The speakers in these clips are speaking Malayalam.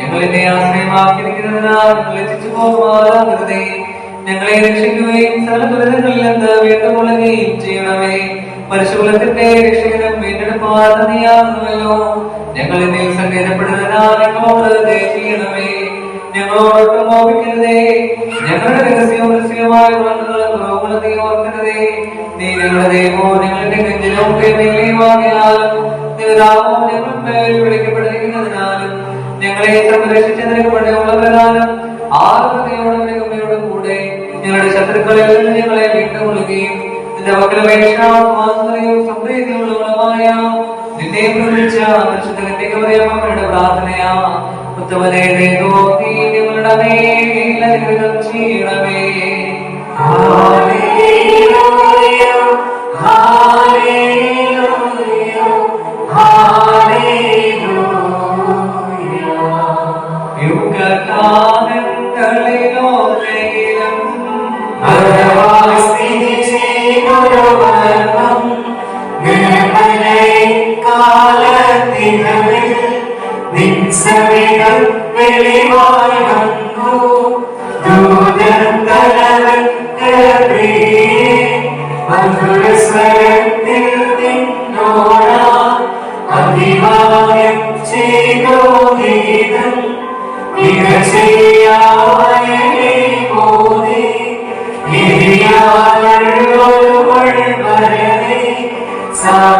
ഞങ്ങളെന്നെ ആശ്രയമാക്കിയിരിക്കുന്നതിനാൽ ഞങ്ങൾ പോകുമാറാകരുതേ. ഞങ്ങളെ രക്ഷിക്കുകയും സകല ദുരിതങ്ങളിൽ നിന്ന് വീണ്ടുകൊള്ളുകയും ചെയ്യണമേ. മനുഷ്യകുലത്തിന്റെ രക്ഷകനും ഞങ്ങളെ ഞങ്ങൾ എന്നിൽ സങ്കേതപ്പെടുന്നതിനാൽ ഞങ്ങളോട് ചെയ്യണമേ. ഞങ്ങളോടൊപ്പം മോഹിക്കരുതേ ഞങ്ങളുടെ രഹസ്യവും രഹസ്യമായ കുറവുകളും ഓർക്കരുതേ. നീ ഞങ്ങളുടെ ദൈവമോ ഞങ്ങളുടെ നെഞ്ചിലും കേന്ദ്രീയമാകിയാലും നിങ്ങളാമോ ഞങ്ങൾ പേര് വിളിക്കപ്പെട്ടിരിക്കുന്നതിനാലും ഞങ്ങളെ സംരക്ഷിച്ചതിന് പണിയുള്ളവരാലും ആത്മതയോടും മികമയോടും കൂടെ ഞങ്ങളുടെ ശത്രുക്കളിൽ ഞങ്ങളെ വിട്ടുകൊള്ളുകയും നിന്റെ മക്കളപേക്ഷയും സംപ്രീതിയുള്ളവളുമായ നിന്നെ പ്രമിച്ച പരിശുദ്ധ മക്കളുടെ പ്രാർത്ഥനയാ. ഉത്തമനെ നോക്കി ഞങ്ങളുടെ മേലെ അനുഗ്രഹം ചെയ്യണമേ യുഗകാലങ്ങളിലോ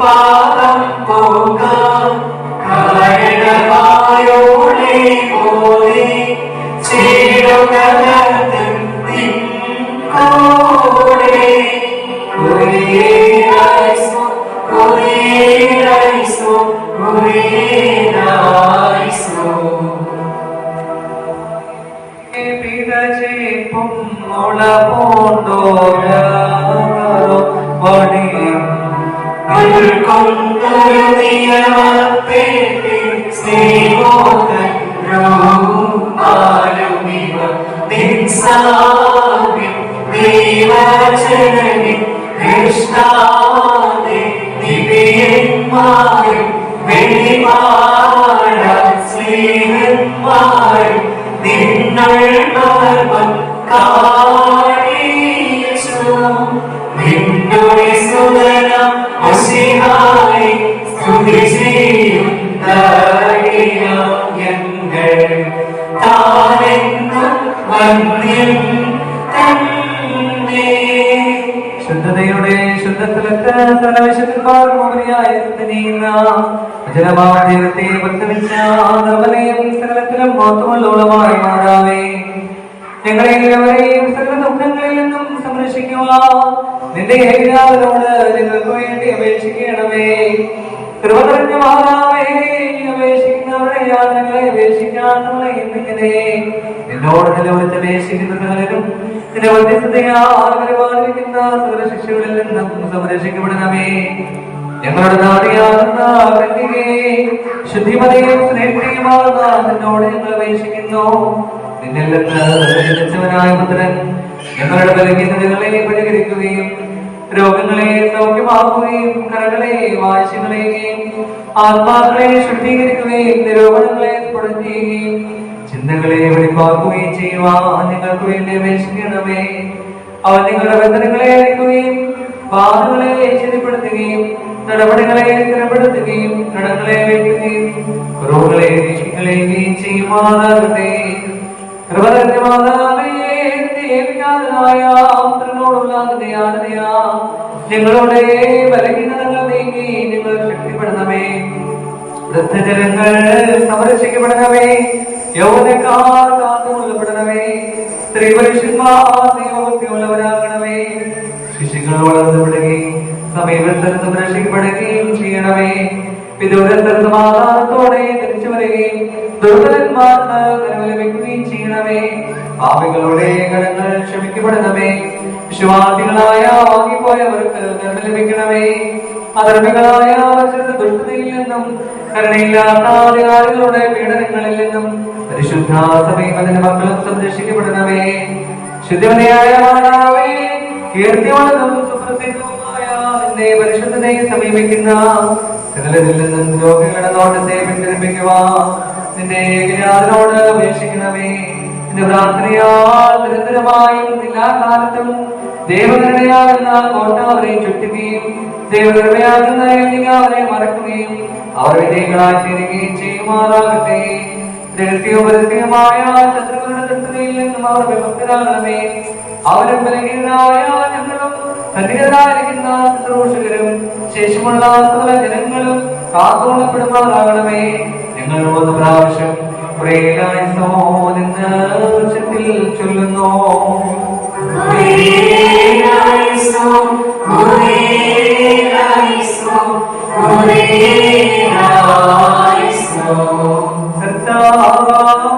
പാദം പോകാം കാരണമായോളെ പോലെ ചേരുകലത്തും കൂടെ നിന്നോട് ജനമാധ്യത്തെ പ്രസവിച്ച നിർമ്മലയും സകലത്തിലും മഹത്വമുള്ളവളുമായി മാറാവേ ഞങ്ങളെ എല്ലാവരെയും സകല ദുഃഖങ്ങളിൽ നിന്നും സംരക്ഷിക്കുക നിന്റെ ഏകാവിനോട് നിങ്ങൾക്ക് വേണ്ടി അപേക്ഷിക്കണമേ. നിന്നും ഞങ്ങളുടെ നാടിയാകുന്ന നിന്നോട് ഞങ്ങൾ അപേക്ഷിക്കുന്നു. നിന്നിൽ ഞങ്ങളുടെ ബലഹീനതകളെ പരിഹരിക്കുകയും രോഗങ്ങളെ സൗഖ്യമാക്കുകയും കരകളെ വാശികളെയും ആത്മാക്കളെ ശുദ്ധീകരിക്കുകയും നിരോധനങ്ങളെ തുടങ്ങുകയും ചിന്തകളെ വെളിപ്പാക്കുകയും ചെയ്യുവാൻ നിങ്ങൾക്ക് വേണ്ടി അപേക്ഷിക്കണമേ. അവൻ നിങ്ങളുടെ ബന്ധനങ്ങളെ അയക്കുകയും വാദങ്ങളെ ശരിപ്പെടുത്തുകയും നടപടികളെ സ്ഥിരപ്പെടുത്തുകയും കടങ്ങളെ വയ്ക്കുകയും കുറവുകളെ വീക്ഷിക്കുകയും ചെയ്യുമാറാകട്ടെ. കൃപകരമാതാവേ ദേവികാരനായ പുത്രനോടുള്ള ദയാനതയാ നിങ്ങളുടെ ബലഹീനതകൾ നീങ്ങി നിങ്ങൾ ശക്തിപ്പെടുന്നമേ വൃദ്ധജനങ്ങൾ സംരക്ഷിക്കപ്പെടണമേ. യൗവനക്കാർ കാത്തുകൊള്ളപ്പെടണമേ സ്ത്രീപുരുഷന്മാർ ദൈവഭക്തിയുള്ളവരാകണമേ ശിശുക്കൾ വളർന്നു വിടുകയും സമീപസ്ഥലത്ത് രക്ഷിക്കപ്പെടുകയും ചെയ്യണമേ. വിദൂരസ്ഥലത്ത് സമാധാനത്തോടെ തിരിച്ചു വരികയും ദുർബലന്മാർക്ക് കരവ് ലഭിക്കുകയും ചെയ്യണമേ പാപികളുടെ കടങ്ങൾ ക്ഷമിക്കപ്പെടണമേ വിശ്വാസികളായ വാങ്ങിപ്പോയവർക്ക് നന്മ ലഭിക്കണമേ. അധർമ്മികളായ ചെറു ദുഷ്ടതയിൽ നിന്നും കരുണയില്ലാത്ത അധികാരികളുടെ പീഡനങ്ങളിൽ നിന്നും പരിശുദ്ധ സമീപത്തിന്റെ മക്കളും സംരക്ഷിക്കപ്പെടണമേ. ശുദ്ധമതിയായ മാതാവേ കീർത്തിയുള്ളതും സുപ്രസിദ്ധവുമായ നിന്റെ പരിശുദ്ധനെ സമീപിക്കുന്ന സകലരിൽ നിന്നും രോഗികളുടെ നോട്ടത്തെ പിന്തിരിപ്പിക്കുക നിന്റെ ഏകനാഥനോട് അപേക്ഷിക്കണമേ. നിന്റെ പ്രാർത്ഥനയാൽ നിരന്തരമായും എല്ലാ കാലത്തും ദൈവകരുണയാകുന്ന കോട്ട അവരെ ചുറ്റുകയും ദൈവകരുണയാകുന്ന അവരെ മറക്കുകയും അവർ വിജയികളായി തീരുകയും ചെയ്യുമാറാകട്ടെ. രഹസ്യവും പരസ്യവുമായ ശത്രുക്കളുടെ ദൃഷ്ടിയിൽ നിന്നും അവർ വിമുക്തരാകണമേ. അവരും ബലഹീനരായ ഞങ്ങളും സന്നിഹിതരായിരിക്കുന്ന ശുശ്രൂഷകരും ശേഷമുള്ള സകല ജനങ്ങളും കാത്തോളപ്പെടുമാറാകണമേ ഞങ്ങൾ മൂന്ന് പ്രാവശ്യം നിന്ന് ഉച്ചത്തിൽ ചൊല്ലുന്നു. കൃപ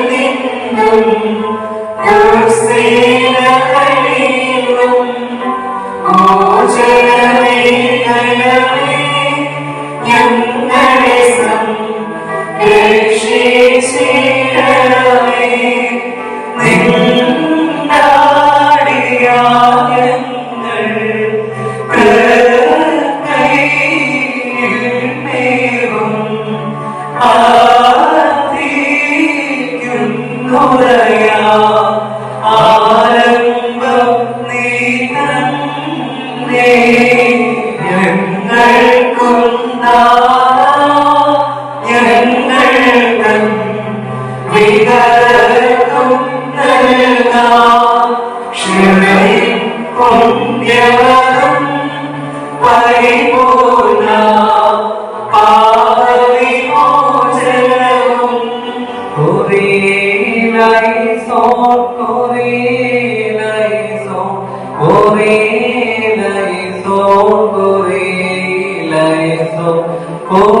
করে নাই সং করে নাই সং করে নাই সং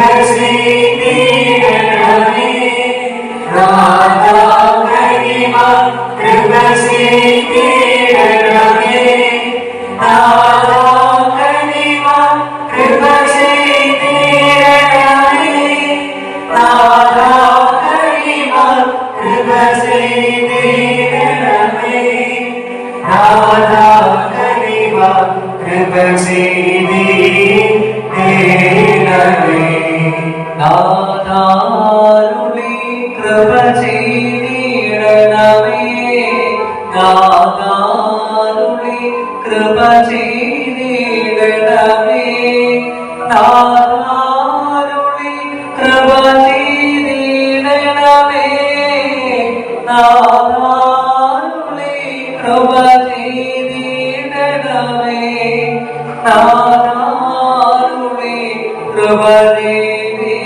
കൃപ ചെയ്തിടണമേ ചെയ്തിടണമേ നാഥാരുളി കൃപ ചെയ്തിടണമേ നാഥാരുളി കൃപ ചെയ്തിടണമേ നാഥാരുളി കൃപ ചെയ്തിടണമേ നാഥാരുളി കൃപ ചെയ്തിടണമേ